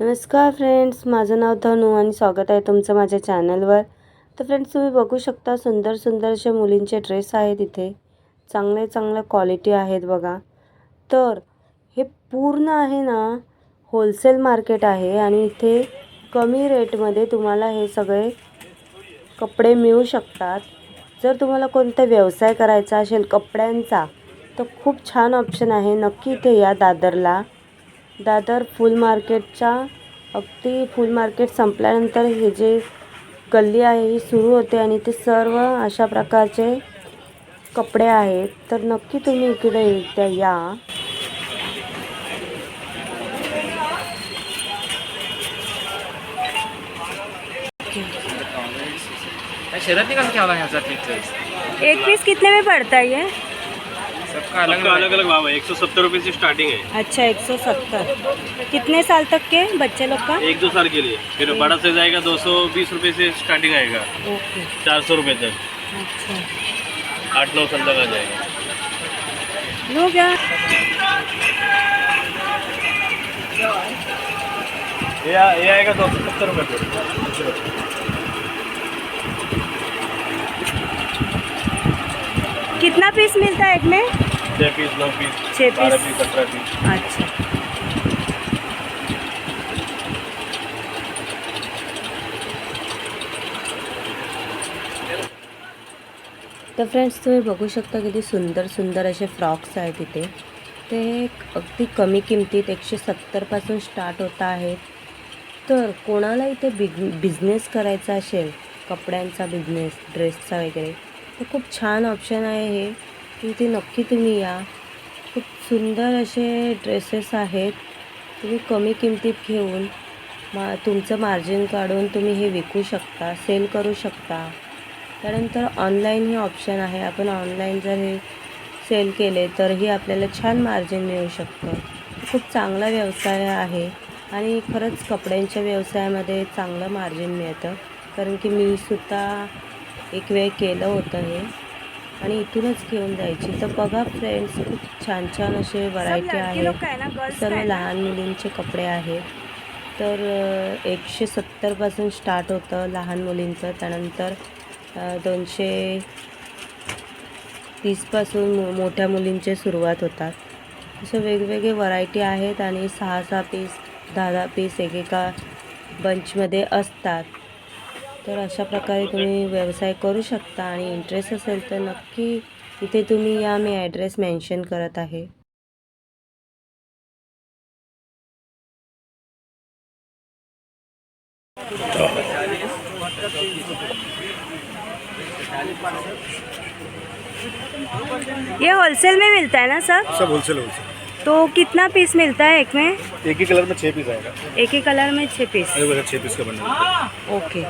नमस्कार फ्रेंड्स माझं नाव धनू आणि स्वागत आहे तुमचं माझ्या चॅनलवर. तर फ्रेंड्स तुम्ही बघू शकता सुंदर सुंदर असे मुलींचे ड्रेस आहेत इथे. चांगले चांगल्या क्वालिटी आहेत बघा. तर हे पूर्ण आहे ना होलसेल मार्केट आहे आणि इथे कमी रेटमध्ये तुम्हाला हे सगळे कपडे मिळू शकतात. जर तुम्हाला कोणता व्यवसाय करायचा असेल कपड्यांचा तर खूप छान ऑप्शन आहे. नक्की इथे या दादरला. दादर फुल मार्केटच्या अगदी फुल मार्केट संपल्यानंतर हे जे गल्ली आहे ही सुरू होते आणि ते सर्व अशा प्रकारचे कपडे आहेत. तर नक्की तुम्ही इकडे एकदा या. एक पीस कितने में पड़ता है ये? सबका अलग सबका अलग अलग भाव है। एक सौ सत्तर रुपये से स्टार्टिंग है। अच्छा एक सौ सत्तर। कितने साल तक के बच्चे लोग का? एक दो साल के लिए। फिर बड़ा साइज़ आएगा दो सौ बीस रुपये से स्टार्टिंग आएगा। ओके। चार सौ रुपये तक। अच्छा। आठ नौ साल तक आ जाएगा। लो क्या ये ये आएगा दो सौ सत्तर रुपये कितना पीस मिलता है एक में? छः पीस नौ पीस छः पीस पीस अठारह पीस अच्छा। तर फ्रेंड्स तुम्ही बघू शकता किती सुंदर सुंदर असे फ्रॉक्स आहेत इथे ते अगदी कमी किमतीत एकशे सत्तरपासून स्टार्ट होत आहेत. तर कोणाला इथे बिग बिझनेस करायचा असेल कपड्यांचा बिझनेस ड्रेसचा वगैरे तर खूप छान ऑप्शन आहे हे. की इथे नक्की तुम्ही या. खूप सुंदर असे ड्रेसेस आहेत. तुम्ही कमी किमतीत घेऊन मा तुमचं मार्जिन काढून तुम्ही हे विकू शकता सेल करू शकता. त्यानंतर ऑनलाईन हे ऑप्शन आहे. आपण ऑनलाईन जर हे सेल केले तरही आपल्याला छान मार्जिन मिळू शकतं. खूप चांगला व्यवसाय आहे आणि खरंच कपड्यांच्या व्यवसायामध्ये चांगलं मार्जिन मिळतं. कारण की मी सुद्धा एक वेळ केलं होतं हे. आणि इथूनच घेऊन जायची. तर बघा फ्रेंड्स खूप छान छान असे व्हरायटी आहेत. सर्व लहान मुलींचे कपडे आहेत. तर एकशे सत्तरपासून स्टार्ट होतं लहान मुलींचं. त्यानंतर दोनशे तीसपासून मो मोठ्या मुलींचे सुरुवात होतात. असे वेगवेगळे व्हरायटी आहेत आणि सहा सहा पीस दहा दहा पीस एकेका बंचमध्ये असतात. तर अशा प्रकारे तुम्ही व्यवसाय करू शकता आणि इंटरेस्ट असेल तर नक्की इथे तुम्ही या मी ॲड्रेस मेन्शन करत आहे. ये होलसेल में मिलता है ना सर? सब होलसेल होलसेल तो कितना पीस मिलता है एक में? एक ही कलर में छः पीस आएगा। एक ही कलर में छः पीस छः पीस का बना ओके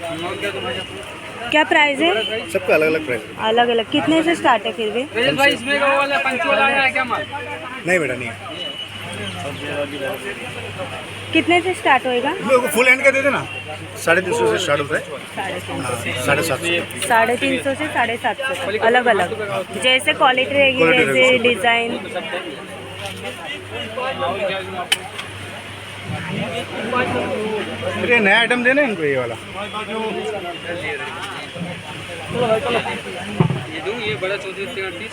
क्या प्राइस है? सबका अलग अलग प्राइस अलग अलग। कितने से स्टार्ट है फिर भी? भाई इसमें का वो वाला पंच वाला आया है क्या माल नहीं बेटा नहीं कितने से स्टार्ट होएगा? लोगों फुल हैंड का दे देना साढ़े तीन सौ से स्टार्ट होता है। साढ़े तीन सात सौ। साढ़े तीन सौ से साढ़े सात सौ अलग अलग। जैसे क्वालिटी रहेगी वैसे डिज़ाइन ये नया आइटम देना है इनको ये वाला।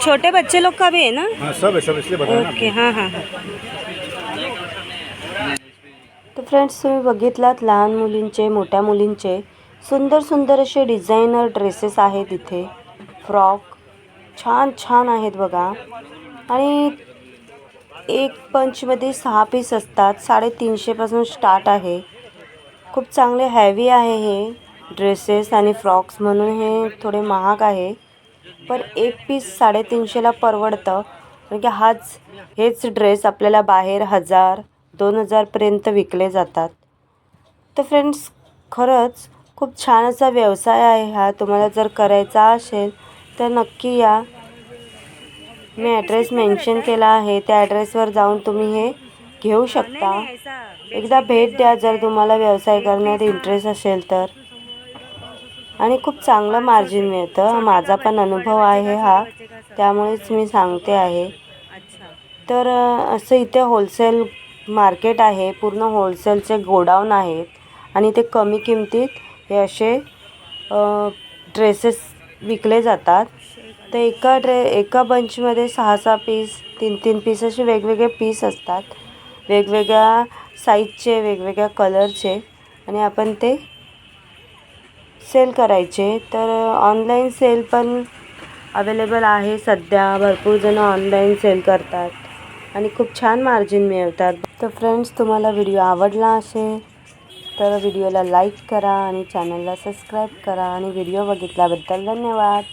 छोटे बच्चे लोग का भी है ना? हाँ सब है सब इसलिए बताया ओके हां हां हां। तर फ्रेंड्स तुम्ही बघितलात लहान मुलींचे मोठ्या मुलींचे सुंदर सुंदर असे डिझायनर ड्रेसेस आहेत इथे. फ्रॉक छान छान आहेत बघा. आणि एक पंचमध्ये सहा पीस असतात. साडेतीनशेपासून स्टार्ट आहे. खूप चांगले हॅवी आहे हे. ड्रेसेस आणि फ्रॉक्स म्हणून हे थोडे महाग आहे. पण एक पीस साडेतीनशेला परवडतं. कारण की हाच हेच ड्रेस आपल्याला बाहेर हजार दोन हजारपर्यंत विकले जातात. तर फ्रेंड्स खरंच खूप छान असा व्यवसाय आहे हा. तुम्हाला जर करायचा असेल तर नक्की या. मी ॲड्रेस मेन्शन केला आहे. त्या ॲड्रेसवर जाऊन तुम्ही हे घेऊ शकता. एकदा भेट द्या जर तुम्हाला व्यवसाय करण्यात इंटरेस्ट असेल तर. आणि खूप चांगलं मार्जिन मिळतं. माझा पण अनुभव आहे हा. त्यामुळेच मी सांगते आहे. तर असं इथे होलसेल मार्केट आहे. पूर्ण होलसेलचे गोडाऊन आहेत. आणि ते कमी किमतीत हे असे ड्रेसेस विकले जातात. तर एका ड्रे एका बंचमध्ये सहा सहा पीस तीन तीन पीस असे वेगवेगळे पीस असतात. वेगवेगळ्या साईजचे वेगवेगळ्या कलरचे आणि आपण ते सेल करायचे. तर ऑनलाईन सेल पण अवेलेबल आहे सध्या. भरपूर जण ऑनलाईन सेल करतात. आणि खूप छान मार्जिन मिळवतात तर फ्रेंड्स तुम्हाला व्हिडिओ आवडला असेल तर व्हिडिओला लाईक करा आणि चॅनलला सबस्क्राईब करा. आणि व्हिडिओ बघितल्याबद्दल धन्यवाद.